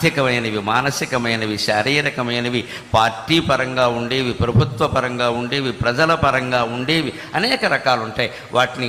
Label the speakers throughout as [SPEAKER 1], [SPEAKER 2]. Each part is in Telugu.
[SPEAKER 1] ఆర్థికమైనవి మానసికమైనవి శారీరకమైనవి పార్టీ పరంగా ఉండేవి ప్రభుత్వ పరంగా ఉండేవి ప్రజల పరంగా ఉండేవి అనేక రకాలు ఉంటాయి వాటిని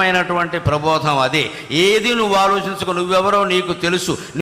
[SPEAKER 1] ఖచ్చితమైనటువంటి ప్రబోధం అదే. ఏది నువ్వు ఆలోచించుకో నువ్వెవరో నీకు తెలుసు.